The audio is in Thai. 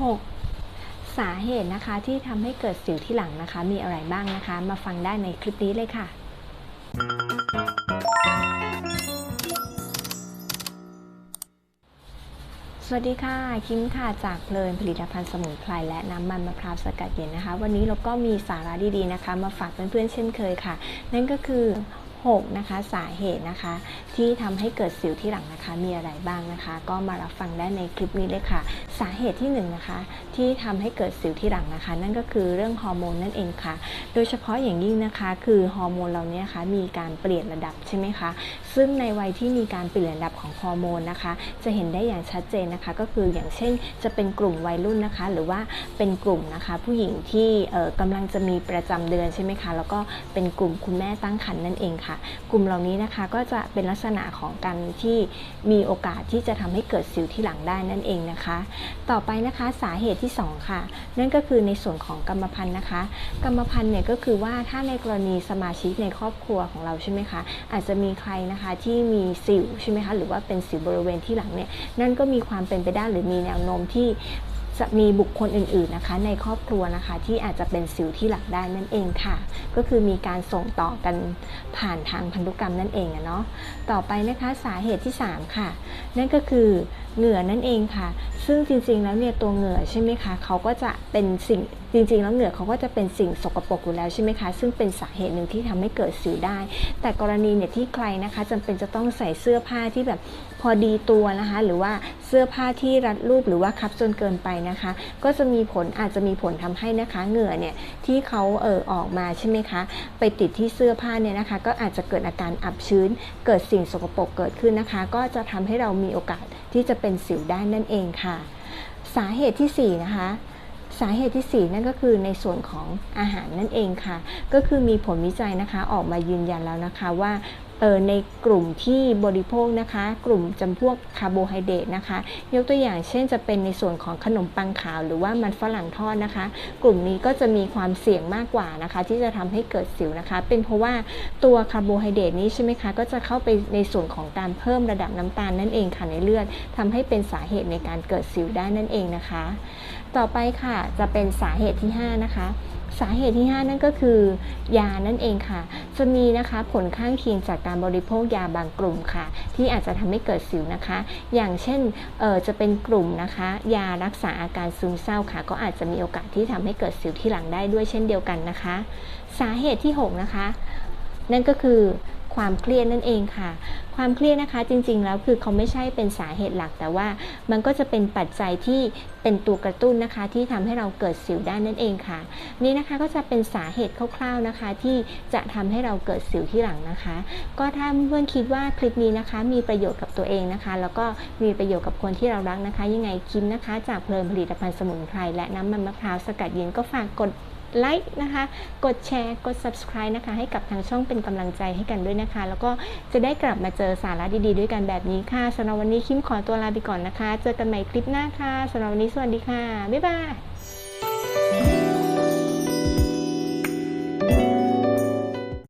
6. สาเหตุนะคะที่ทำให้เกิดสิวที่หลังนะคะ มีอะไรบ้างนะคะ มาฟังได้ในคลิปนี้เลยค่ะ สวัสดีค่ะคิมค่ะจากเพลินผลิตภัณฑ์สมุนไพรและน้ำมันมะพร้าวสกัดเย็นนะคะ วันนี้เราก็มีสาระดีๆนะคะ มาฝากเพื่อนๆเช่นเคยค่ะ นั่นก็คือ 6นะคะสาเหตุนะคะ ที่ทำให้เกิดสิวที่หลังนะคะ มีอะไรบ้างนะคะ ก็มารับฟังได้ในคลิปนี้เลยค่ะ สาเหตุที่1นงนะคะที่ทำให้เกิดสิวที่หลังนะคะ นั่นก็คือเรื่องฮอร์โมนนั่นเองค่ะ โดยเฉพาะอย่างยิ่งนะคะคือฮอร์โมนเราเนี่ยนะคะมีการเปลี่ยนระดับใช่ไหมคะซึ่งในวัยที่มีการเปลี่ยนระดับของฮอร์โมนนะคะ จะเห็นได้อย่างชัดเจนนะคะ ก็คืออย่างเช่นจะเป็นกลุ่มวัยรุ่นนะคะ หรือว่าเป็นกลุ่มนะคะผู้หญิงที่เอ่อกำลังจะมีประจำเดือนใช่ไหมคะแล้วก็เป็นกลุ่มคุณแม่ตั้งครรภ์นั่นเองค่ะกลุ่มเหล่านี้นะคะก็จะเป็นลักษณะของการที่มีโอกาสที่จะทำให้เกิดสิวที่หลังได้นั่นเองนะคะ ต่อไปนะคะสาเหตุที่ 2 ค่ะ นั่นก็คือในส่วนของกรรมพันธุ์นะคะ กรรมพันธุ์เนี่ยก็คือว่าถ้าในกรณีสมาชิกในครอบครัวของเราใช่ไหมคะอาจจะมีใครนะคะที่มีสิวใช่ไหมคะหรือว่าเป็นสิวบริเวณที่หลังเนี่ยนั่นก็มีความเป็นไปได้หรือมีแนวโน้มที่ จะมีบุคคลอื่นๆนะคะ ในครอบครัวนะคะที่อาจจะเป็นสิวที่หลักได้นั่นเองค่ะ ก็คือมีการส่งต่อกันผ่านทางพันธุกรรมนั่นเองอะเนาะต่อไปนะคะสาเหตุที่ 3 ค่ะ นั่นก็คือเหงื่อนั่นเองค่ะ ซึ่งจริงๆแล้วเนี่ยตัวเหงื่อใช่ไหมคะเขาก็จะเป็นสิ่งจริงๆ แล้วเหงื่อเขาก็จะเป็นสิ่งสกปรกอยู่แล้วใช่ไหมคะซึ่งเป็นสาเหตุหนึ่งที่ทำให้เกิดสิวได้ แต่กรณีเนี่ยที่ใครนะคะจำเป็นจะต้องใส่เสื้อผ้าที่แบบพอดีตัวนะคะ หรือว่าเสื้อผ้าที่รัดรูปหรือว่าคับจนเกินไปนะคะ ก็จะมีผลอาจจะมีผลทำให้นะคะเหงื่อเนี่ยที่เขาเออออกมาใช่ไหมคะไปติดที่เสื้อผ้าเนี่ยนะคะ ก็อาจจะเกิดอาการอับชื้น เกิดสิ่งสกปรกเกิดขึ้นนะคะ ก็จะทำให้เรามีโอกาสที่จะเป็นสิวได้นั่นเองค่ะ สาเหตุที่ 4 นะคะสาเหตุที่ 4 นั่นก็คือในส่วนของอาหารนั่นเองค่ะ ก็คือมีผลวิจัยนะคะออกมายืนยันแล้วนะคะว่าในกลุ่มที่บริโภคนะคะ กลุ่มจำพวกคาร์โบไฮเดรตนะคะ ยกตัวอย่างเช่นจะเป็นในส่วนของขนมปังขาว หรือว่ามันฝรั่งทอดนะคะ กลุ่มนี้ก็จะมีความเสี่ยงมากกว่านะคะ ที่จะทำให้เกิดสิวนะคะ เป็นเพราะว่าตัวคาร์โบไฮเดรตนี้ใช่ไหมคะก็จะเข้าไปในส่วนของการเพิ่มระดับน้ำตาลนั่นเองค่ะในเลือดทำให้เป็นสาเหตุในการเกิดสิวได้นั่นเองนะคะ ต่อไปค่ะจะเป็นสาเหตุที่ 5 นะคะ สาเหตุที่ 5 นั่นก็คือยานั่นเองค่ะ จะมีนะคะผลข้างเคียงจากการบริโภคยาบางกลุ่มค่ะ ที่อาจจะทำให้เกิดสิวนะคะ อย่างเช่นเออจะเป็นกลุ่มนะคะ ยารักษาอาการซึมเศร้าค่ะ ก็อาจจะมีโอกาสที่ทำให้เกิดสิวที่หลังได้ด้วยเช่นเดียวกันนะคะ สาเหตุที่ 6 นะคะ นั่นก็คือ ความเครียดนั่นเองค่ะ ความเครียดนะคะจริงๆแล้วคือเขาไม่ใช่เป็นสาเหตุหลัก แต่ว่ามันก็จะเป็นปัจจัยที่เป็นตัวกระตุ้นนะคะที่ทำให้เราเกิดสิวได้นั่นเองค่ะ นี่นะคะก็จะเป็นสาเหตุคร่าวๆนะคะ ที่จะทำให้เราเกิดสิวที่หลังนะคะ ก็ถ้าเพื่อนคิดว่าคลิปนี้นะคะ มีประโยชน์กับตัวเองนะคะ แล้วก็มีประโยชน์กับคนที่เรารักนะคะ ยังไงคิมนะคะ จากเพลินผลิตภัณฑ์สมุนไพรและน้ำมันมะพร้าวสกัดเย็นก็ฝากกด ไลค์นะคะ กดแชร์ กด subscribe นะคะ ให้กับทางช่องเป็นกำลังใจให้กันด้วยนะคะ แล้วก็จะได้กลับมาเจอสาระดีๆ ด้วยกันแบบนี้ค่ะสำหรับวันนี้คิมขอตัวลาไปก่อนนะคะ เจอกันใหม่คลิปหน้าค่ะสำหรับวันนี้สวัสดีค่ะ บ๊ายบาย